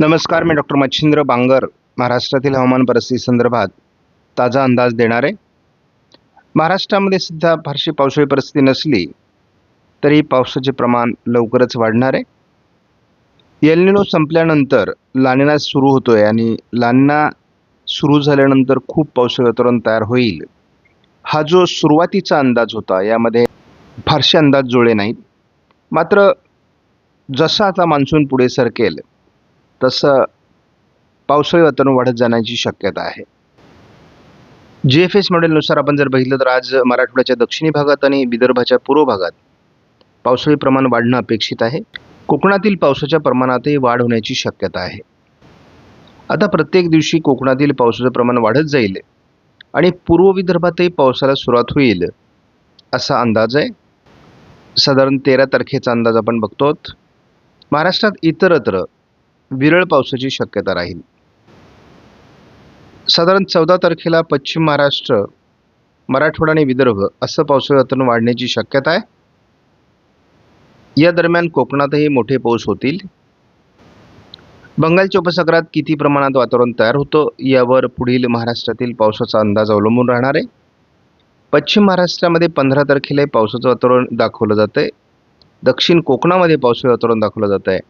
नमस्कार मी डॉक्टर मच्छिंद्र बांगर महाराष्ट्रातील हवामान परिस्थिती संदर्भात ताजा अंदाज देणार. आहे महाराष्ट्रामध्ये सध्या फारशी पावसाळी परिस्थिती नसली तरी पावसाचे प्रमाण लवकरच वाढणार आहे. एलनिनो संपल्यानंतर लानिना सुरू होतो आहे आणि लानिना सुरू झाल्यानंतर खूप पावसाळी वातावरण तयार होईल. हा जो सुरुवातीचा अंदाज होता यामध्ये फारसे अंदाज जुळले नाहीत. मात्र जसा आता मान्सून पुढे सरकेल तसं पावसाळी वातावरण वाढत जाण्याची शक्यता आहे. जी एफ एस मॉडेलनुसार आपण जर बघितलं तर आज मराठवाड्याच्या दक्षिणी भागात आणि विदर्भाच्या पूर्व भागात पावसाळी प्रमाण वाढणं अपेक्षित आहे. कोकणातील पावसाच्या प्रमाणातही वाढ होण्याची शक्यता आहे. आता प्रत्येक दिवशी कोकणातील पावसाचं प्रमाण वाढत जाईल आणि पूर्व विदर्भातही पावसाला सुरुवात होईल असा अंदाज आहे. साधारण तेरा तारखेचा अंदाज आपण बघतो महाराष्ट्रात इतरत्र विरळ पावसाची शक्यता राहील. साधारण चौदा तारखेला पश्चिम महाराष्ट्र मराठवाडा आणि विदर्भ असं पावसाळी वातावरण वाढण्याची शक्यता आहे. या दरम्यान कोकणातही मोठे पाऊस होतील. बंगालच्या उपसागरात किती प्रमाणात वातावरण तयार होतं यावर पुढील महाराष्ट्रातील पावसाचा अंदाज अवलंबून राहणार आहे. पश्चिम महाराष्ट्रामध्ये पंधरा तारखेला पावसाचं वातावरण दाखवलं जातं आहे दक्षिण कोकणामध्ये पावसाळी वातावरण दाखवलं जात आहे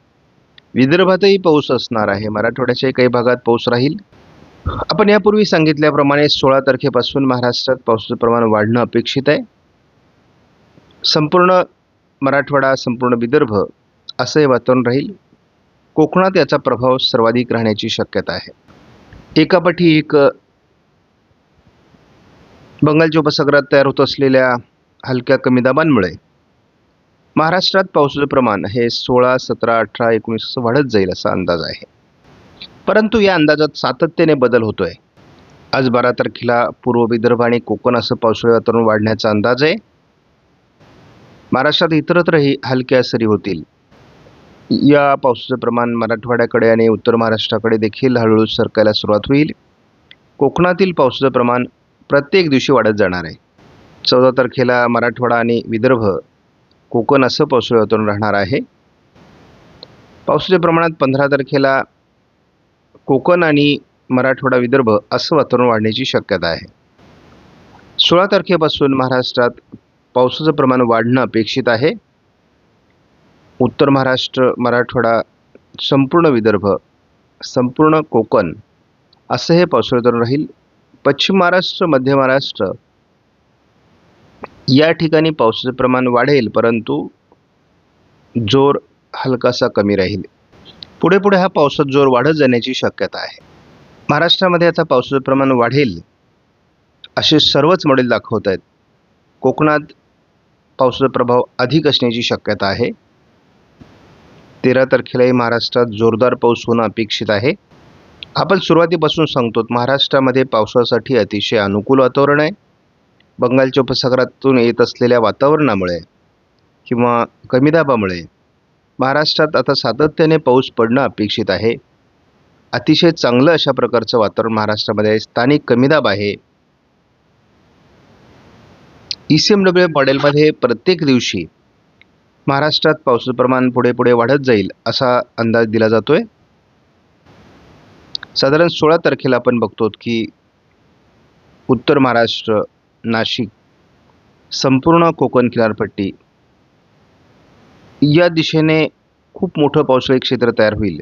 विदर्भातही पाऊस असणार आहे. मराठवाड्याच्याही काही भागात पाऊस राहील. आपण यापूर्वी सांगितल्याप्रमाणे सोळा तारखेपासून महाराष्ट्रात पावसाचं प्रमाण वाढणं अपेक्षित आहे. संपूर्ण मराठवाडा संपूर्ण विदर्भ असं हे वातावरण राहील. कोकणात याचा प्रभाव सर्वाधिक राहण्याची शक्यता आहे. एकापाठी एक बंगालच्या उपसागरात तयार होत असलेल्या हलक्या कमी दाबांमुळे महाराष्ट्रात पावसाचं प्रमाण हे सोळा सतरा अठरा एकोणीस असं वाढत जाईल असा अंदाज आहे. परंतु या अंदाजात सातत्याने बदल होतोय. आज बारा तारखेला पूर्व विदर्भ आणि कोकण असं पावसाळी वातावरण वाढण्याचा अंदाज आहे. महाराष्ट्रात इतरत्रही हलक्या सरी होतील. या पावसाचं प्रमाण मराठवाड्याकडे आणि उत्तर महाराष्ट्राकडे देखील हळूहळू सरकायला सुरुवात होईल. कोकणातील पावसाचं प्रमाण प्रत्येक दिवशी वाढत जाणार आहे. चौदा तारखेला मराठवाडा आणि विदर्भ कोकण असं पावसाळी वातावरण राहणार आहे. पावसाच्या प्रमाणात पंधरा तारखेला कोकण आणि मराठवाडा विदर्भ असं वातावरण वाढण्याची शक्यता आहे. सोळा तारखेपासून महाराष्ट्रात पावसाचं प्रमाण वाढणं अपेक्षित आहे. उत्तर महाराष्ट्र मराठवाडा संपूर्ण विदर्भ संपूर्ण कोकण असं हे पावसाळी वातावरण राहील. पश्चिम महाराष्ट्र मध्य महाराष्ट्र या ठिकाणी पावसाचं प्रमाण वाढेल परंतु जोर हलकासा कमी राहील. पुढे पुढे हा पावसात जोर वाढत जाण्याची शक्यता आहे. महाराष्ट्रामध्ये आता पावसाचं प्रमाण वाढेल असे सर्वच मॉडेल दाखवत आहेत. कोकणात पावसाचा प्रभाव अधिक असण्याची शक्यता आहे. तेरा तारखेलाही महाराष्ट्रात जोरदार पाऊस होणं अपेक्षित आहे. आपण सुरुवातीपासून सांगतो महाराष्ट्रामध्ये पावसासाठी अतिशय अनुकूल वातावरण आहे. बंगालच्या उपसागरातून येत असलेल्या वातावरणामुळे किंवा कमी दाबामुळे महाराष्ट्रात आता सातत्याने पाऊस पडणं अपेक्षित आहे. अतिशय चांगलं अशा प्रकारचं वातावरण महाराष्ट्रामध्ये आहे. स्थानिक कमी दाब आहे. ई सी एम डब्ल्यू मॉडेलमध्ये प्रत्येक दिवशी महाराष्ट्रात पावसाचं प्रमाण पुढे पुढे वाढत जाईल असा अंदाज दिला जातो आहे साधारण सोळा तारखेला आपण बघतो की उत्तर महाराष्ट्र नाशिक. संपूर्ण कोकण किनारपट्टी. या दिशेने खूप मोठं पावसाळी क्षेत्र तयार होईल.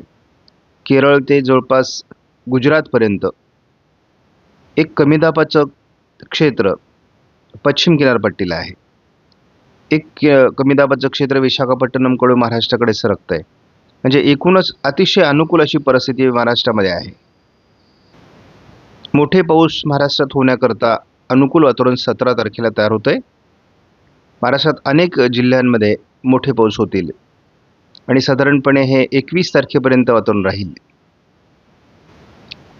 केरळ ते जवळपास गुजरातपर्यंत. एक कमी दाबाचं क्षेत्र पश्चिम किनारपट्टीला आहे. एक कमी दाबाचं क्षेत्र विशाखापट्टणमकडून महाराष्ट्राकडे सरकतं आहे म्हणजे एकूणच अतिशय अनुकूल अशी परिस्थिती महाराष्ट्रामध्ये आहे. मोठे पाऊस महाराष्ट्रात होण्याकरता अनुकूल वातावरण सतरा तारखेला तयार होतं आहे महाराष्ट्रात अनेक जिल्ह्यांमध्ये मोठे पाऊस होतील. आणि साधारणपणे हे एकवीस तारखेपर्यंत वातावरण राहील.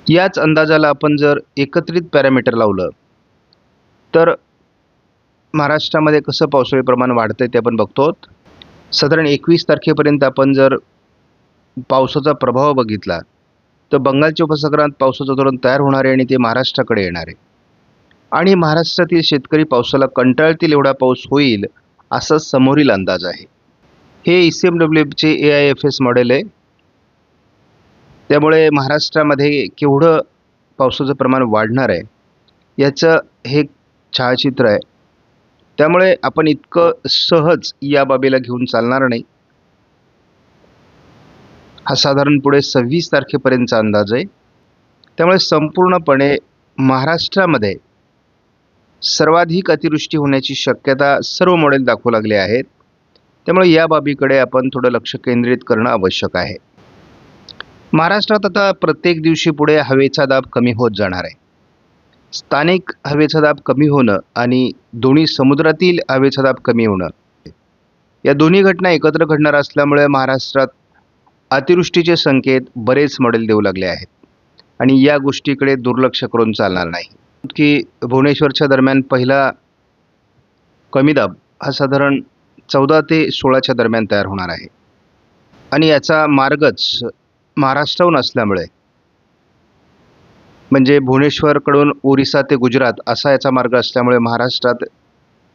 याच अंदाजाला आपण जर एकत्रित पॅरामीटर लावलं तर महाराष्ट्रामध्ये कसं पावसाळी प्रमाण वाढतं ते आपण बघतो. साधारण एकवीस तारखेपर्यंत आपण जर पावसाचा प्रभाव बघितला तर बंगालच्या उपसागरात पावसाचं धोरण तयार होणार आहे आणि ते महाराष्ट्राकडे येणार आहे. आणि महाराष्ट्रातील शेतकरी पावसाला कंटाळतील एवढा पाऊस होईल असा समोरील अंदाज आहे. हे E C M डब्ल्यूचे A I F S model आहे. त्यामुळे महाराष्ट्रामध्ये केवढं पावसाचं प्रमाण वाढणार आहे याचं हे छायाचित्र आहे. त्यामुळे आपण इतकं सहज या बाबीला घेऊन चालणार नाही. हा साधारण पुढे सव्वीस तारखेपर्यंतचा अंदाज आहे. त्यामुळे संपूर्णपणे महाराष्ट्रामध्ये सर्वाधिक अतिवृष्टी होण्याची शक्यता सर्व मॉडेल दाखवू लागले आहेत. त्यामुळे या बाबीकडे आपण थोडं लक्ष केंद्रित करणं आवश्यक आहे. महाराष्ट्रात आता प्रत्येक दिवशी पुढे हवेचा दाब कमी होत जाणार आहे. स्थानिक हवेचा दाब कमी होणं आणि दोन्ही समुद्रातील हवेचा दाब कमी होणं. या दोन्ही घटना एकत्र घडणार असल्यामुळे महाराष्ट्रात अतिवृष्टीचे संकेत बरेच मॉडेल देऊ लागले आहेत. आणि या गोष्टीकडे दुर्लक्ष करून चालणार नाही. की भुवनेश्वरच्या दरम्यान पहिला कमी दाब हा साधारण चौदा ते सोळाच्या दरम्यान तयार होणार आहे. आणि याचा मार्गच महाराष्ट्राहून असल्यामुळे म्हणजे भुवनेश्वरकडून ओरिसा ते गुजरात असा याचा मार्ग असल्यामुळे महाराष्ट्रात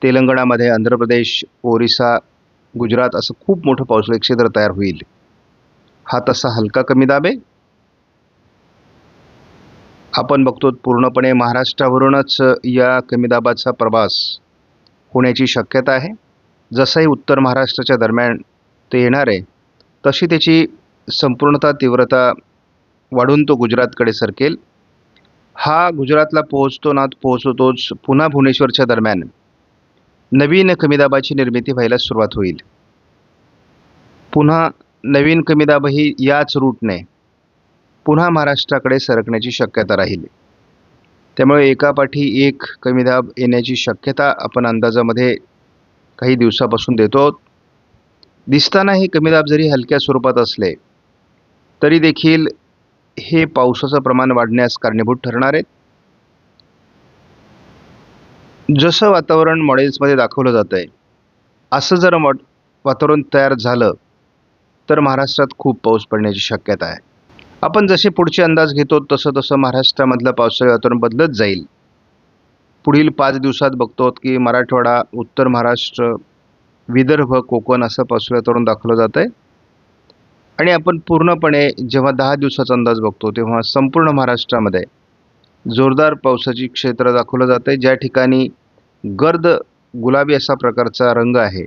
तेलंगणामध्ये आंध्र प्रदेश ओरिसा गुजरात असं खूप मोठं पावसाळी क्षेत्र तयार होईल. हा तसा हलका कमी दाब आहे. आपण बघतो पूर्णपणे महाराष्ट्रावरूनच या कमी दाबाचा प्रवास होण्याची शक्यता आहे. जसंही उत्तर महाराष्ट्राच्या दरम्यान ते येणार आहे तशी त्याची संपूर्णता तीव्रता वाढून तो गुजरातकडे सरकेल. हा गुजरातला पोहोचतो ना पोहोचतोच पुन्हा भुवनेश्वरच्या दरम्यान नवीन कमी दाबाची निर्मिती व्हायला सुरुवात होईल. पुन्हा नवीन कमी दाबही याच रूटने पुन्हा महाराष्ट्राकडे सरकण्याची शक्यता राहील. त्यामुळे एकापाठी एक कमी दाब येण्याची शक्यता आपण अंदाजामध्ये काही दिवसापासून देतो दिसताना हे कमी दाब जरी हलक्या स्वरूपात असले तरी देखील हे पावसाचं प्रमाण वाढण्यास कारणीभूत ठरणार आहेत. जसं वातावरण मॉडेल्समध्ये दाखवलं जातं आहे असं जर मॉ वातावरण तयार झालं तर महाराष्ट्रात खूप पाऊस पडण्याची शक्यता आहे. आपण जसे पुढचे अंदाज घेतो तसं तसं महाराष्ट्रामधलं पावसाळी वातावरण बदलत जाईल. पुढील पाच दिवसात बघतो की मराठवाडा उत्तर महाराष्ट्र विदर्भ कोकण असं पावसाळी वातावरण दाखवलं जातं आहे. आणि आपण पूर्णपणे जेव्हा दहा दिवसाचा अंदाज बघतो तेव्हा संपूर्ण महाराष्ट्रामध्ये जोरदार पावसाची क्षेत्र दाखवलं जातं आहे. ज्या ठिकाणी गर्द गुलाबी असा प्रकारचा रंग आहे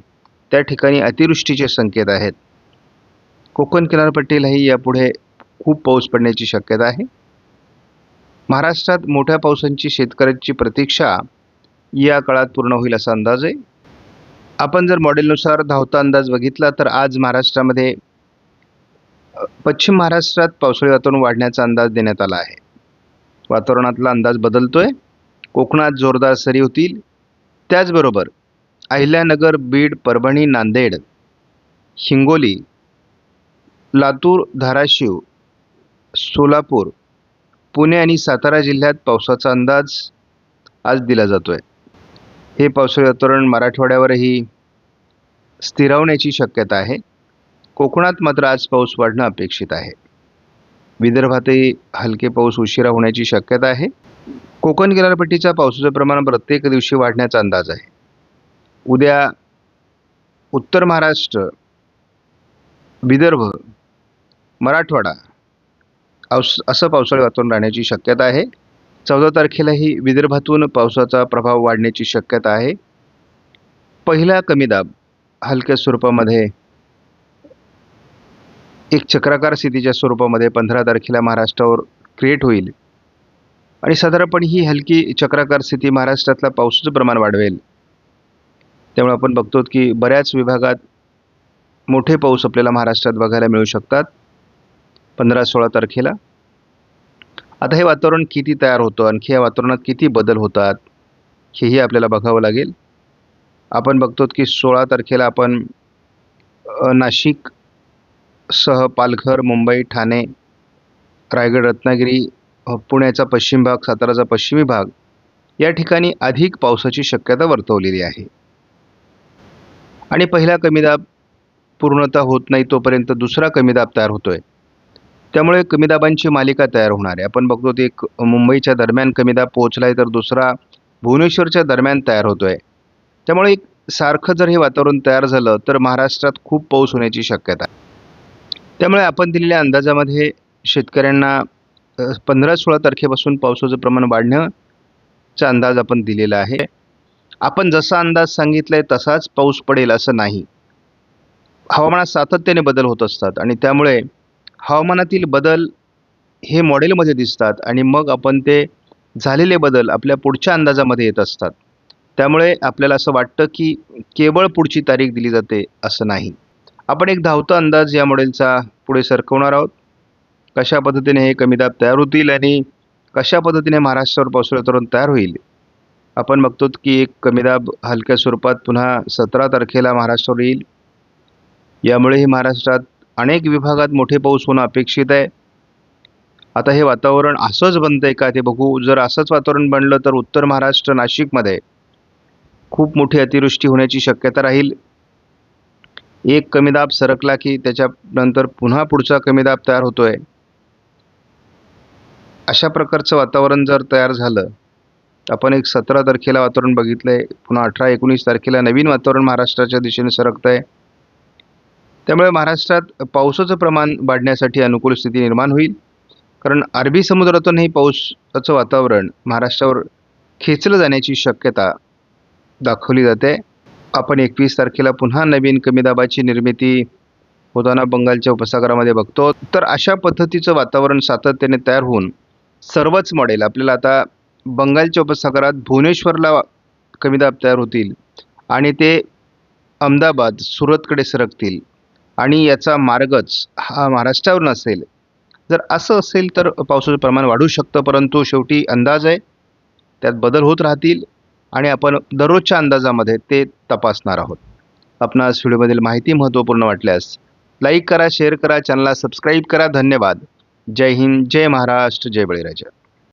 त्या ठिकाणी अतिवृष्टीचे संकेत आहेत. कोकण किनारपट्टीलाही यापुढे खूप पाऊस पडण्याची शक्यता आहे. महाराष्ट्रात मोठ्या पावसांची शेतकऱ्यांची प्रतीक्षा या काळात पूर्ण होईल असा अंदाज आहे. आपण जर मॉडेलनुसार धावता अंदाज बघितला तर आज महाराष्ट्रामध्ये पश्चिम महाराष्ट्रात पावसाळी वातावरण वाढण्याचा अंदाज देण्यात आला आहे. वातावरणातला अंदाज बदलतोय. कोकणात जोरदार सरी होतील. त्याचबरोबर अहिल्यानगर बीड परभणी नांदेड हिंगोली लातूर धाराशिव सोलापूर पुणे आणि सातारा जिल्ह्यात पावसाचा अंदाज आज दिला जातो आहे हे पावसाळी वातावरण मराठवाड्यावरही स्थिरावण्याची शक्यता आहे. कोकणात मात्र आज पाऊस वाढणं अपेक्षित आहे. विदर्भातही हलके पाऊस उशिरा होण्याची शक्यता आहे. कोकण किनारपट्टीच्या पावसाचं प्रमाण प्रत्येक दिवशी वाढण्याचा अंदाज आहे. उद्या उत्तर महाराष्ट्र विदर्भ मराठवाडा अवस असं पावसाळी वातावरण राहण्याची शक्यता आहे. चौदा तारखेलाही विदर्भातून पावसाचा प्रभाव वाढण्याची शक्यता आहे. पहिला कमी दाब हलक्या स्वरूपामध्ये एक चक्राकार स्थितीच्या स्वरूपामध्ये पंधरा तारखेला महाराष्ट्रावर क्रिएट होईल. आणि साधारणपणे ही हलकी चक्राकार स्थिती महाराष्ट्रातला पावसाचं प्रमाण वाढवेल. त्यामुळे आपण बघतो की बऱ्याच विभागात मोठे पाऊस आपल्याला महाराष्ट्रात बघायला मिळू शकतात. पंधरा सोळा तारखेला. आता हे वातावरण किती तयार होतं आणखी या वातावरणात किती बदल होतात हेही आपल्याला बघावं लागेल. आपण बघतो की सोळा तारखेला आपण नाशिक सह पालघर मुंबई ठाणे रायगड रत्नागिरी पुण्याचा पश्चिम भाग साताराचा पश्चिमी भाग या ठिकाणी अधिक पावसाची शक्यता वर्तवलेली आहे. आणि पहिला कमी दाब पूर्णतः होत नाही तोपर्यंत दुसरा कमी दाब तयार होतोय. त्यामुळे कमी दाबांची मालिका तयार होणार आहे. आपण बघतो ते एक मुंबईच्या दरम्यान कमी दाब पोहोचला आहे तर दुसरा भुवनेश्वरच्या दरम्यान तयार होतो आहे त्यामुळे एक सारखं जर हे वातावरण तयार झालं तर महाराष्ट्रात खूप पाऊस होण्याची शक्यता आहे. त्यामुळे आपण दिलेल्या अंदाजामध्ये शेतकऱ्यांना पंधरा सोळा तारखेपासून पावसाचं प्रमाण वाढण्याचा अंदाज आपण दिलेला आहे. आपण जसा अंदाज सांगितला आहे तसाच पाऊस पडेल असं नाही. हवामानात सातत्याने बदल होत असतात आणि त्यामुळे हवामानातील बदल हे मॉडेलमध्ये दिसतात आणि मग आपण ते झालेले बदल आपल्या पुढच्या अंदाजामध्ये येत असतात. त्यामुळे आपल्याला असं वाटतं की केवळ पुढची तारीख दिली जाते असं नाही. आपण एक धावता अंदाज या मॉडेलचा पुढे सरकवणार आहोत. कशा पद्धतीने हे कमी दाब तयार होतील आणि कशा पद्धतीने महाराष्ट्रावर पावसाळा धरण तयार होईल? आपण बघतो की एक कमी दाब हलक्या स्वरूपात पुन्हा सतरा तारखेला महाराष्ट्रावर येईल. यामुळेही महाराष्ट्रात अनेक विभागात मोठे पाऊस होणं अपेक्षित आहे. आता हे वातावरण असंच बनतंय का ते बघू. जर असंच वातावरण बनलं तर उत्तर महाराष्ट्र नाशिकमध्ये खूप मोठी अतिवृष्टी होण्याची शक्यता राहील. एक कमी दाब सरकला की त्याच्यानंतर पुन्हा पुढचा कमी दाब तयार आहे अशा प्रकारचं वातावरण जर तयार झालं आपण एक सतरा तारखेला वातावरण बघितलं आहे पुन्हा अठरा एकोणीस तारखेला नवीन वातावरण महाराष्ट्राच्या दिशेने सरकत आहे त्यामुळे महाराष्ट्रात पावसाचं प्रमाण वाढण्यासाठी अनुकूल स्थिती निर्माण होईल. कारण अरबी समुद्रातूनही पावसाचं वातावरण महाराष्ट्रावर खेचलं जाण्याची शक्यता दाखवली जाते. आपण एकवीस तारखेला पुन्हा नवीन कमी दाबाची निर्मिती होताना बंगालच्या उपसागरामध्ये बघतो. तर अशा पद्धतीचं वातावरण सातत्याने तयार होऊन सर्वच मॉडेल आपल्याला आता बंगालच्या उपसागरात भुवनेश्वरला कमी दाब तयार होतील आणि ते अहमदाबाद सुरतकडे सरकतील. आणि याचा मार्गच हा महाराष्ट्रावर नसेल. जर असं असेल तर पावसाचं प्रमाण वाढू शकतं परंतु शेवटी अंदाज आहे त्यात बदल होत राहतील आणि आपण दररोजच्या अंदाजामध्ये ते तपासणार आहोत. आपणास व्हिडिओमधील माहिती महत्त्वपूर्ण वाटल्यास लाईक करा शेअर करा चॅनलला सबस्क्राईब करा. धन्यवाद. जय हिंद जय महाराष्ट्र जय बळीराजा.